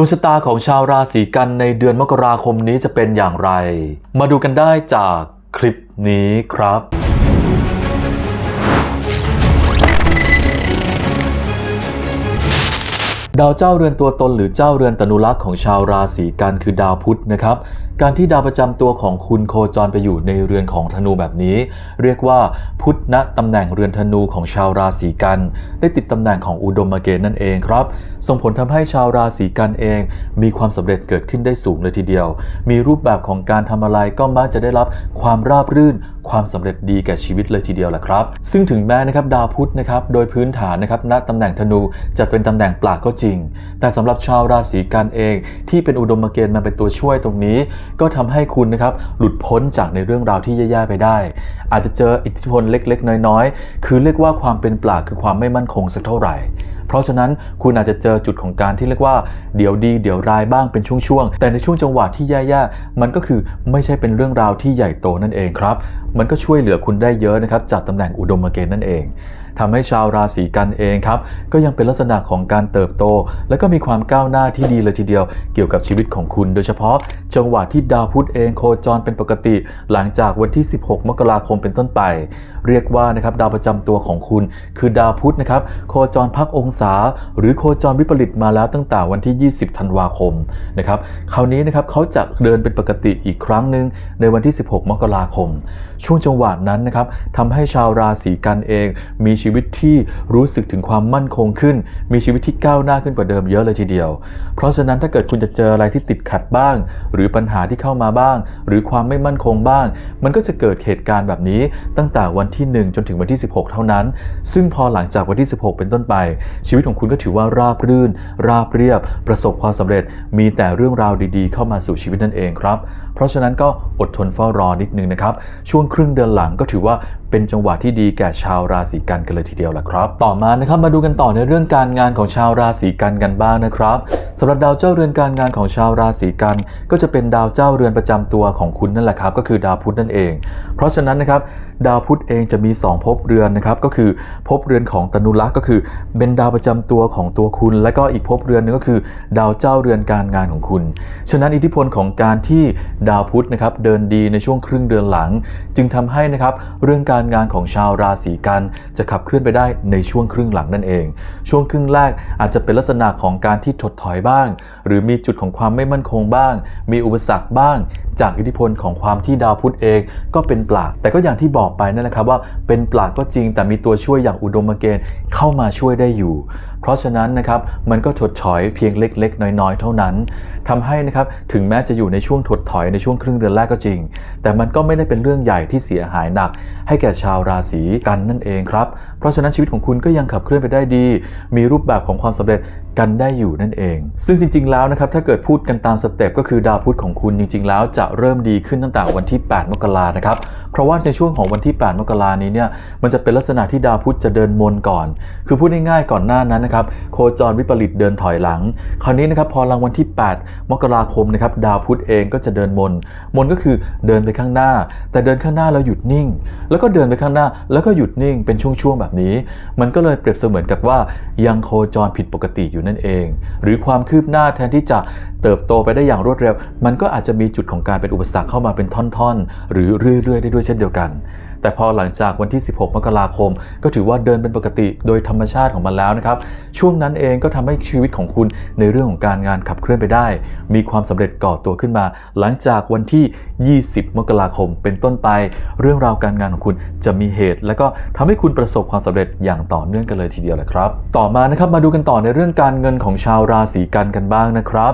วงชะตาของชาวราศีกันในเดือนมกราคมนี้จะเป็นอย่างไร มาดูกันได้จากคลิปนี้ครับ ดาวเจ้าเรือนตัวตนหรือเจ้าเรือนตนุลักษ์ของชาวราศีกันคือดาวพุธนะครับ การที่ดาวประจำตัวของคุณโคจรไปอยู่ในเรือนของธนูแบบนี้ เรียกว่าพุทธณตำแหน่งเรือนธนูของชาวราศีกัน ได้ติดตำแหน่งของอุดมเกณฑ์นั่นเองครับ ส่งผลทำให้ชาวราศีกันเอง มีความสำเร็จเกิดขึ้นได้สูงเลยทีเดียว มีรูปแบบของการทำอะไรก็มักจะได้รับความราบรื่น ความสำเร็จดีแก่ชีวิตเลยทีเดียวแหละครับ ซึ่งถึงแม้นะครับดาวพุธนะครับโดยพื้นฐานนะครับณตำแหน่งธนูจะเป็นตำแหน่งปลากก็จริง แต่สำหรับชาวราศีกันเอง ที่เป็นอุดมเกณฑ์มาเป็นตัวช่วยตรงนี้ก็ทำให้คุณนะครับหลุดพ้นจากในเรื่องราวที่แย่ๆไปได้ อาจจะเจออิทธิพลเล็กๆ น้อยๆ คือเรียกว่าความเป็นปลาคือความไม่มั่นคงสักเท่าไหร่ เพราะฉะนั้นคุณอาจจะเจอจุดของการที่เรียกว่าเดี๋ยวดีเดี๋ยวร้ายบ้างเป็นช่วงๆ แต่ในช่วงจังหวะที่แย่ๆ มันก็คือไม่ใช่เป็นเรื่องราวที่ใหญ่โตนั่นเองครับ มันก็ช่วยเหลือคุณได้เยอะนะครับจากตำแหน่งอุดมเกณฑ์นั่นเองทำให้ชาวราศีกันเองครับ ก็ยังเป็นลักษณะของการเติบโต และก็มีความก้าวหน้าที่ดีเลยทีเดียว เกี่ยวกับชีวิตของคุณ โดยเฉพาะ จังหวะที่ดาวพุธเองโคจรเป็นปกติ หลังจากวันที่ 16 มกราคมเป็นต้นไป เรียกว่านะครับดาวประจำตัวของคุณ คือดาวพุธนะครับโคจรพักองศา หรือโคจรวิปริตมาแล้วตั้งแต่วันที่ 20 ธันวาคมนะครับคราวนี้นะครับเขาจะเดินเป็นปกติอีกครั้งหนึ่งในวันที่ 16 มกราคม ช่วงจังหวะนั้นนะครับทำให้ชาวราศีกันเอง มีชีวิตที่รู้สึกถึงความมั่นคงขึ้น มีชีวิตที่ก้าวหน้าขึ้นกว่าเดิมเยอะเลยทีเดียว เพราะฉะนั้นถ้าเกิดคุณจะเจออะไรที่ติดขัดบ้าง หรือปัญหาที่เข้ามาบ้าง หรือความไม่มั่นคงบ้าง มันก็จะเกิดเหตุการณ์แบบนี้ตั้งแต่วันที่ 1 จนถึงวันที่ 16 เท่านั้น ซึ่งพอหลังจากวันที่ 16 เป็นต้นไปชีวิตของคุณก็ถือว่าราบรื่น ราบเรียบ ประสบความสำเร็จ มีแต่เรื่องราวดีๆ เข้ามาสู่ชีวิตนั่นเองครับ เพราะฉะนั้นก็อดทนเฝ้ารอนิดนึงนะครับ ช่วงครึ่งเดือนหลังก็ถือว่า เป็นจังหวะที่ดีแก่ชาวราศีกันกันเลยทีเดียวแหละครับ ต่อมานะครับมาดูกันต่อในเรื่องการงานของชาวราศีกันกันบ้างนะครับสำหรับดาวเจ้าเรือนการงานของชาวราศีกัน ก็จะเป็นดาวเจ้าเรือนประจำตัวของคุณนั่นแหละครับ ก็คือดาวพุธนั่นเอง เพราะฉะนั้นนะครับดาวพุธเองจะมี 2 ภพเรือนนะครับก็คือภพเรือนของตนุลักษ์ก็คือ เป็นดาวประจำตัวของตัวคุณ และก็อีกภพเรือนหนึงก็คือ ดาวเจ้าเรือนการงานของคุณ ฉะนั้นอิทธิพลของการที่ดาวพุธนะครับเดินดีในช่วงครึ่งเดือนหลัง จึงทำให้นะครับเรื่องการงานของชาวราศีกันจะขับเคลื่อนไปได้ในช่วงครึ่งหลังนั่นเอง ช่วงครึ่งแรกอาจจะเป็นลักษณะของการที่ถดถอยบ้าง หรือมีจุดของความไม่มั่นคงบ้าง มีอุปสรรคบ้าง จากอิทธิพลของความที่ดาวพุธเองก็เป็นปลากแต่ก็อย่างที่บอกไปนั่นแหละครับว่าเป็นปลาก็จริง แต่มีตัวช่วยอย่างอุดมเกณฑ์เข้ามาช่วยได้อยู่ เพราะฉะนั้นนะครับมันก็ถดถอยเพียงเล็ก ๆ น้อยๆ เท่านั้นทำให้นะครับถึงแม้จะอยู่ในช่วงถดถอยในช่วงครึ่งเดือนแรกก็จริง แต่มันก็ไม่ได้เป็นเรื่องใหญ่ที่เสียหายหนัก ให้แก่ชาวราศีกันนั่นเองครับ เพราะฉะนั้นชีวิตของคุณก็ยังขับเคลื่อนไปได้ดี มีรูปแบบของความสำเร็จกันได้อยู่นั่นเอง ซึ่งจริง ๆ แล้วนะครับถ้าเกิดพูดกันตามสเต็ปก็คือดาวพุธของคุณจริง ๆ แล้วจะเริ่มดีขึ้นตั้งแต่วันที่ 8 มกรานะครับเพราะว่าในช่วงของวันที่ 8 มกรานี้เนี่ยมันจะเป็นลักษณะที่ดาวพุธจะเดินมนก่อน คือพูดง่ายๆก่อนหน้านั้นนะครับโคจรวิปริตเดินถอยหลัง คราวนี้นะครับพอรางวันที่ 8 มกราคมนะครับดาวพุธเองก็จะเดินมน มนก็คือเดินไปข้างหน้า แต่เดินข้างหน้าแล้วหยุดนิ่ง แล้วก็เดินไปข้างหน้าแล้วก็หยุดนิ่งเป็นช่วงๆแบบนี้ มันก็เลยเปรียบเสมือนกับว่ายังโคจรผิดปกติอยู่นั่นเอง หรือความคืบหน้าแทนที่จะเติบโตไปได้อย่างรวดเร็ว มันก็อาจจะมีจุดของการเป็นอุปสรรคเข้ามาเป็นท่อนๆ หรือเรื่อยๆ ได้ด้วยเช่นเดียวกัน แต่พอหลังจากวันที่ 16 มกราคม ก็ถือว่าเดินเป็นปกติโดยธรรมชาติของมันแล้วนะครับ ช่วงนั้นเองก็ทำให้ชีวิตของคุณในเรื่องของการงานขับเคลื่อนไปได้ มีความสำเร็จก่อตัวขึ้นมา หลังจากวันที่ 20 มกราคม เป็นต้นไป เรื่องราวการงานของคุณจะมีเหตุ และก็ทำให้คุณประสบความสำเร็จอย่างต่อเนื่องกันเลยทีเดียวแหละครับ ต่อมานะครับมาดูกันต่อในเรื่องการเงินของชาวราศีกันกันบ้างนะครับ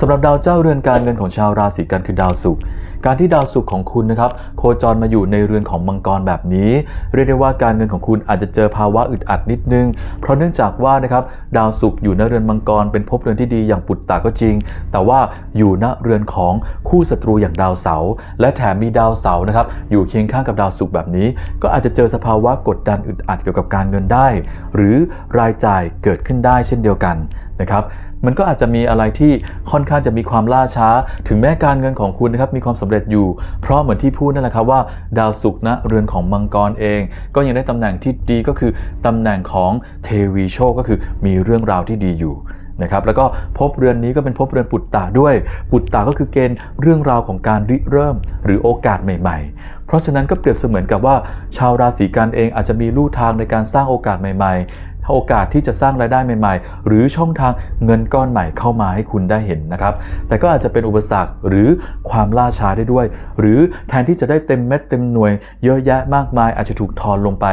สำหรับดาวเจ้าเรือนการเงินของชาวราศีกันคือดาวศุกร์การที่ดาวศุกร์ของคุณนะครับโคจรมาอยู่ในเรือนของมังกรแบบนี้ เรียกได้ว่าการเงินของคุณอาจจะเจอภาวะอึดอัดนิดนึง เพราะเนื่องจากว่านะครับดาวศุกร์อยู่ในเรือนมังกรเป็นภพเรือนที่ดีอย่างปุตตะก็จริง แต่ว่าอยู่ณเรือนของคู่ศัตรูอย่างดาวเสาร์และแถมมีดาวเสาร์นะครับอยู่เคียงข้างกับดาวศุกร์แบบนี้ ก็อาจจะเจอสภาวะกดดันอึดอัดเกี่ยวกับการเงินได้ หรือรายจ่ายเกิดขึ้นได้เช่นเดียวกันนะครับมันก็อาจจะมีอะไรที่ค่อนข้างจะมีความล่าช้า ถึงแม้การเงินของคุณนะครับมีความสำเร็จอยู่ เพราะเหมือนที่พูดนั่นแหละครับว่าดาวศุกร์นะเรือนของมังกรเอง ก็ยังได้ตำแหน่งที่ดีก็คือตำแหน่งของเทวีโชคก็คือมีเรื่องราวที่ดีอยู่นะครับแล้วก็ภพเรือนนี้ก็เป็นภพเรือนปุตตะด้วย ปุตตะก็คือเกณฑ์เรื่องราวของการริเริ่ม หรือโอกาสใหม่ ๆ เพราะฉะนั้นก็เปรียบเสมือนกับว่า ชาวราศีกันเองอาจจะมีลู่ทางในการสร้างโอกาสใหม่ ๆ โอกาสที่จะสร้างรายได้ใหม่ ๆ หรือช่องทางเงินก้อนใหม่เข้ามาให้คุณได้เห็นนะครับ แต่ก็อาจจะเป็นอุปสรรคหรือความล่าช้าได้ด้วย หรือแทนที่จะได้เต็มเม็ดเต็มหน่วย เยอะแยะมากมายอาจจะถูกทอนลงไป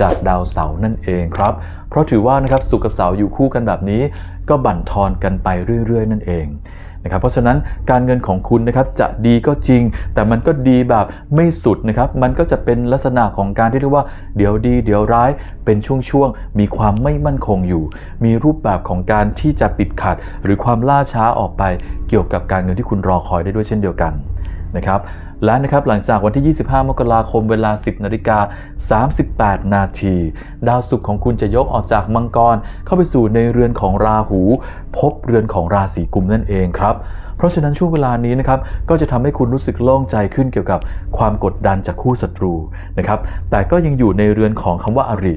จากดาวเสาร์นั่นเองครับ เพราะถือว่านะครับสุขกับเสาร์อยู่คู่กันแบบนี้ ก็บั่นทอนกันไปเรื่อย ๆ นั่นเอง นะครับเพราะฉะนั้นการเงินของคุณนะครับจะดีก็จริง แต่มันก็ดีแบบไม่สุดนะครับมันก็จะเป็นลักษณะของการที่เรียกว่าเดี๋ยวดี เดี๋ยวร้ายเป็นช่วงๆมีความไม่มั่นคงอยู่ มีรูปแบบของการที่จะติดขัด หรือความล่าช้าออกไปเกี่ยวกับการเงินที่คุณรอคอยได้ด้วยเช่นเดียวกัน นะครับและนะครับหลังจากวันที่ 25 มกราคมเวลา 10นาฬิกา38 นาที ดาวศุกร์ของคุณจะยกออกจากมังกร เข้าไปสู่ในเรือนของราหู พบเรือนของราศีกุมนั่นเองครับ เพราะฉะนั้นช่วงเวลานี้นะครับก็จะทำให้คุณรู้สึกโล่งใจขึ้นเกี่ยวกับความกดดันจากคู่ศัตรูนะครับแต่ก็ยังอยู่ในเรือนของคำว่าอาริ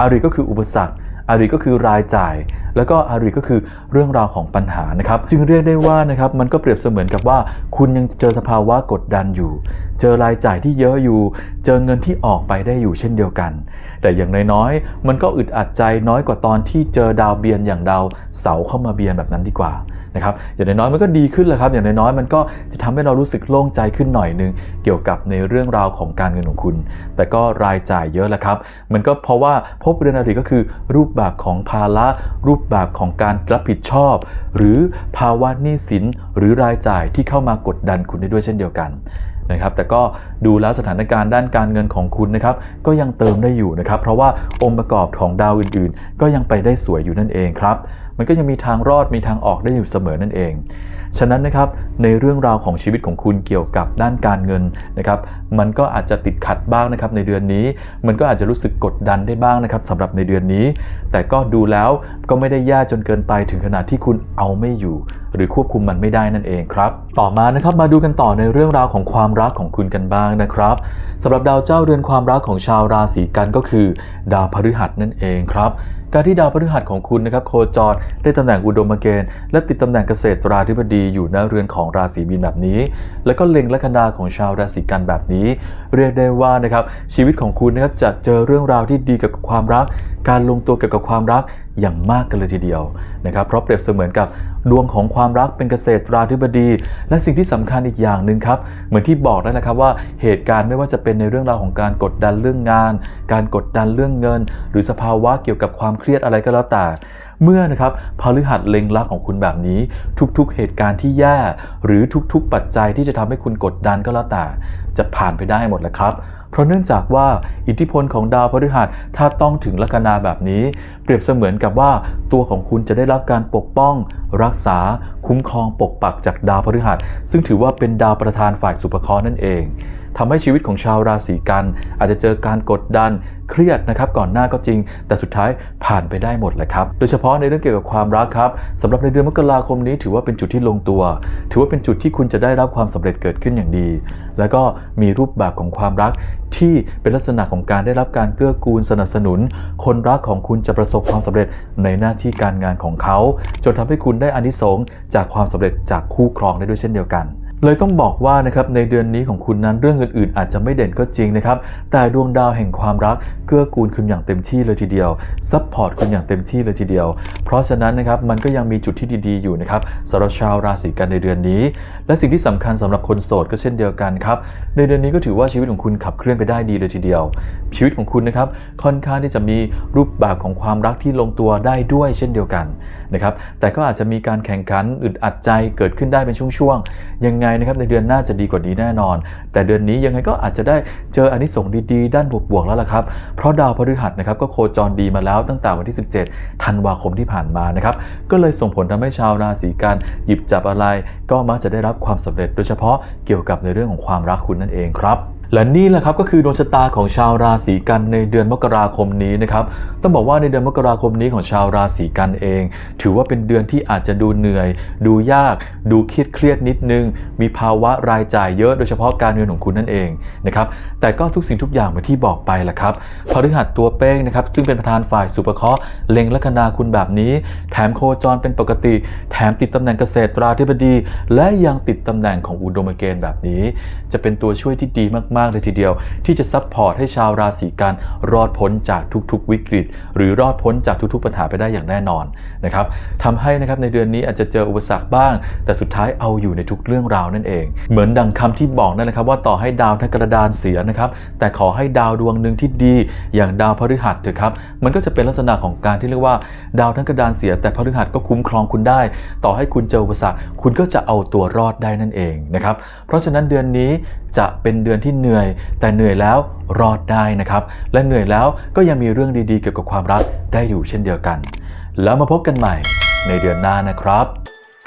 อาริก็คืออุปสรรค อาริก็คือรายจ่าย แล้วก็อาริก็คือเรื่องราวของปัญหานะครับ จึงเรียกได้ว่านะครับมันก็เปรียบเสมือนกับว่า คุณยังเจอสภาวะกดดันอยู่ เจอรายจ่ายที่เยอะอยู่ เจอเงินที่ออกไปได้อยู่เช่นเดียวกัน แต่อย่างน้อยๆมันก็อึดอัดใจน้อยกว่าตอนที่เจอดาวเบียนอย่างดาวเสาเข้ามาเบียนแบบนั้นดีกว่า นะครับอย่างน้อยๆมันก็ดีขึ้นแหละครับ อย่างน้อยๆมันก็จะทำให้เรารู้สึกโล่งใจขึ้นหน่อยนึงเกี่ยวกับในเรื่องราวของการเงินของคุณ แต่ก็รายจ่ายเยอะแหละครับ มันก็เพราะว่าภพเรือนอริก็คือ รูปแบบของภาระรูปแบบของการรับผิดชอบ หรือภาวะหนี้สินหรือรายจ่ายที่เข้ามากดดันคุณได้ด้วยเช่นเดียวกันนะครับแต่ก็ดูแล้วสถานการณ์ด้านการเงินของคุณนะครับก็ยังเติมได้อยู่นะครับ เพราะว่าองค์ประกอบของดาวอื่นๆ ก็ยังไปได้สวยอยู่นั่นเองครับ มันก็ยังมีทางรอดมีทางออกได้อยู่เสมอนั่นเอง ฉะนั้นนะครับในเรื่องราวของชีวิตของคุณเกี่ยวกับด้านการเงินนะครับ มันก็อาจจะติดขัดบ้างนะครับในเดือนนี้ มันก็อาจจะรู้สึกกดดันได้บ้างนะครับสำหรับในเดือนนี้ แต่ก็ดูแล้วก็ไม่ได้แย่จนเกินไปถึงขนาดที่คุณเอาไม่อยู่ หรือควบคุมมันไม่ได้นั่นเองครับ ต่อมานะครับมาดูกันต่อในเรื่องราวของความรักของคุณกันบ้างนะครับสำหรับดาวเจ้าเรือนความรักของชาวราศีกันก็คือ ดาวพฤหัสนั่นเองครับ การที่ดาวพฤหัสของคุณนะครับโคจรได้ตำแหน่งอุดมเกณฑ์และติดตำแหน่งเกษตราธิบดีอยู่ในเรือนของราศีมีนแบบนี้ แล้วก็เล็งลัคนาของชาวราศีกันแบบนี้ เรียกได้ว่านะครับชีวิตของคุณนะครับจะเจอเรื่องราวที่ดีกับความรักการลงตัวเกี่ยวกับความรักอย่างมากกันเลยทีเดียวนะครับ เพราะเปรียบเสมือนกับดวงของความรักเป็นเกษตรราธิบดี และสิ่งที่สำคัญอีกอย่างหนึ่งครับ เหมือนที่บอกนั่นแหละครับว่าเหตุการณ์ไม่ว่าจะเป็นในเรื่องราวของการกดดันเรื่องงาน การกดดันเรื่องเงิน หรือสภาวะเกี่ยวกับความเครียดอะไรก็แล้วแต่ เมื่อนะครับพฤหัสเล็งลักของคุณแบบนี้ ทุกๆ เหตุการณ์ที่แย่ หรือทุกๆ ปัจจัยที่จะทำให้คุณกดดันก็แล้วแต่ จะผ่านไปได้หมดแหละครับ เพราะเนื่องจากว่าอิทธิพลของดาวพฤหัสถ้าต้องถึงลัคนาแบบนี้ เปรียบเสมือนกับว่าตัวของคุณจะได้รับการปกป้อง รักษาคุ้มครองปกปักจากดาวพฤหัส ซึ่งถือว่าเป็นดาวประธานฝ่ายสุภเคราะห์นั่นเอง ทำให้ชีวิตของชาวราศีกัน อาจจะเจอการกดดันเครียดนะครับก่อนหน้าก็จริง แต่สุดท้ายผ่านไปได้หมดแหละครับ โดยเฉพาะในเรื่องเกี่ยวกับความรักครับสำหรับในเดือนมกราคมนี้ถือว่าเป็นจุดที่ลงตัว ถือว่าเป็นจุดที่คุณจะได้รับความสำเร็จเกิดขึ้นอย่างดี แล้วก็มีรูปแบบของความรักที่เป็นลักษณะของการได้รับการเกื้อกูลสนับสนุน คนรักของคุณจะประสบความสำเร็จในหน้าที่การงานของเขา จนทำให้คุณได้อานิสงส์จากความสำเร็จจากคู่ครองได้ด้วยเช่นเดียวกัน เลยต้องบอกว่านะครับในเดือนนี้ของคุณนั้นเรื่องอื่นๆ อาจจะไม่เด่นก็จริงนะครับ แต่ดวงดาวแห่งความรักเกื้อกูลคุณอย่างเต็มที่เลยทีเดียวซัพพอร์ตคุณอย่างเต็มที่เลยทีเดียว เพราะฉะนั้นนะครับมันก็ยังมีจุดที่ดีๆอยู่นะครับสำหรับชาวราศีกันในเดือนนี้ และสิ่งที่สำคัญสำหรับคนโสดก็เช่นเดียวกันครับในเดือนนี้ก็ถือว่าชีวิตของคุณขับเคลื่อนไปได้ดีเลยทีเดียว ชีวิตของคุณนะครับค่อนข้างที่จะมีรูปแบบของความรักที่ลงตัวได้ด้วยเช่นเดียวกัน นะครับแต่ก็อาจจะมีการแข่งขันอึดอัดใจเกิดขึ้นได้เป็นช่วงๆยังไงนะครับในเดือนหน้าจะดีกว่านี้แน่นอน แต่เดือนนี้ยังไงก็อาจจะได้เจออานิสงส์ดีๆ ด้านบวกๆแล้วล่ะครับเพราะดาวพฤหัสนะครับก็โคจรดีมาแล้วตั้งแต่วันที่ 17 ธันวาคมที่ผ่านมานะครับก็เลยส่งผลทำให้ชาวราศีกันหยิบจับอะไร ก็มักจะได้รับความสำเร็จโดยเฉพาะเกี่ยวกับในเรื่องของความรักคุณนั่นเองครับ และนี่แหละครับก็คือดวงชะตาของชาวราศีกันในเดือนมกราคมนี้นะครับต้องบอกว่าในเดือนมกราคมนี้ของชาวราศีกันเอง ถือว่าเป็นเดือนที่อาจจะดูเหนื่อย ดูยาก ดูเครียดเครียดนิดนึง มีภาวะรายจ่ายเยอะโดยเฉพาะการเงินของคุณนั่นเองนะครับแต่ก็ทุกสิ่งทุกอย่างเหมือนที่บอกไปแหละครับพฤหัสตัวเป้งนะครับซึ่งเป็นประธานฝ่ายสุปเคราะห์เล็งลัคนาคุณแบบนี้ แถมโคจรเป็นปกติ แถมติดตำแหน่งเกษตราธิบดี และยังติดตำแหน่งของอุดมเกณฑ์แบบนี้ จะเป็นตัวช่วยที่ดีมากๆ เลยทีเดียว ที่จะซัพพอร์ตให้ชาวราศีกันรอดพ้นจากทุก ๆ วิกฤต หรือรอดพ้นจากทุก ๆ ปัญหาไปได้อย่างแน่นอนนะครับทำให้นะครับในเดือนนี้อาจจะเจออุปสรรคบ้าง แต่สุดท้ายเอาอยู่ในทุกเรื่องราวนั่นเอง เหมือนดังคำที่บอกนั่นแหละครับว่าต่อให้ดาวทั้งกระดานเสียนะครับแต่ขอให้ดาวดวงหนึ่งที่ดีอย่างดาวพฤหัสเถอะครับมันก็จะเป็นลักษณะของการที่เรียกว่า ดาวทั้งกระดานเสีย แต่พฤหัสก็คุ้มครองคุณได้ ต่อให้คุณเจออุปสรรคคุณก็จะเอาตัวรอดได้นั่นเองนะครับเพราะฉะนั้นเดือนนี้ จะเป็นเดือนที่เหนื่อย แต่เหนื่อยแล้วรอดได้นะครับ และเหนื่อยแล้วก็ยังมีเรื่องดีๆเกี่ยวกับความรักได้อยู่เช่นเดียวกัน แล้วมาพบกันใหม่ในเดือนหน้านะครับ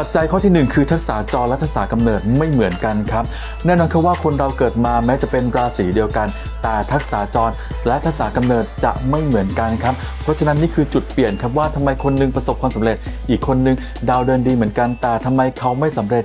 ปัจจัยข้อทีหนึ่1 คือทักษะจรและทักษะกำเนิดไม่เหมือนกันครับแน่นอนคือว่าคนเราเกิดมาแม้จะเป็นราศีเดียวกัน แต่ทักษะจรและทักษะกำเนิดจะไม่เหมือนกันครับเพราะฉะนั้นนี่คือจุดเปลี่ยนครับว่าทำไมคนหนึงประสบความสำเร็จ อีกคนหนึงดาวเดินดีเหมือนกันแต่ทำไมเขาไม่สำเร็จ